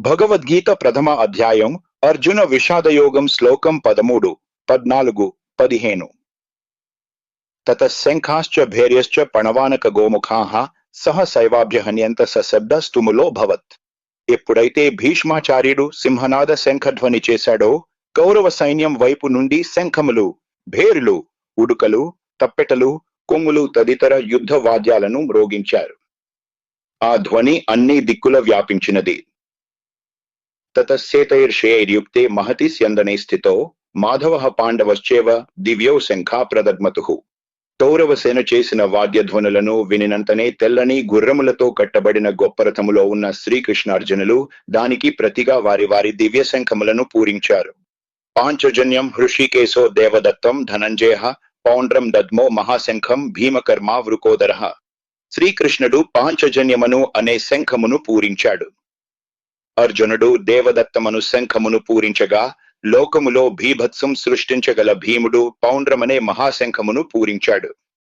భగవద్గీత ప్రథమ అధ్యాయం అర్జున విషాదయోగం శ్లోకం పదమూడు పద్నాలుగు పదిహేను. తతశంఖాశ్చ భేర్యశ్చ పణవానక గోముఖా సహ శైవాభ్య హన్యంత సశబ్ద స్తుములో భవత్. ఎప్పుడైతే భీష్మాచార్యుడు సింహనాద శంఖధ్వని చేశాడో కౌరవ సైన్యం వైపు నుండి శంఖములు భేరులు ఉడుకలు తప్పెటలు కొమ్ములు తదితర యుద్ధ వాద్యాలను మ్రోగించారు. ఆ ధ్వని అన్ని దిక్కుల వ్యాపించినది. తతస్యేతైర్షేర్యుక్తే మహతి స్యందనే స్థితో మాధవ పాండవశ్చేవ దివ్యౌ శంఖా ప్రదగ్మతు కౌరవసేన చేసిన వాద్యధ్వనులను వినినంతనే తెల్లని గుర్రములతో కట్టబడిన గొప్పరథములో ఉన్న శ్రీకృష్ణార్జునులు దానికి ప్రతిగా వారి వారి దివ్య శంఖములను పూరించారు। పాంచజన్యం హృషికేశో దేవదత్తం ధనంజయ పౌండ్రం దద్మో మహాశంఖం భీమకర్మ వృకోదర। శ్రీకృష్ణుడు పాంచజన్యమను అనే శంఖమును పూరించాడు। అర్జునుడు దేవదత్తమను శంఖమును పూరించగా లోకములో భీభత్సం సృష్టించగల భీముడు పౌండ్రమనే మహాశంఖమును పూరించాడు.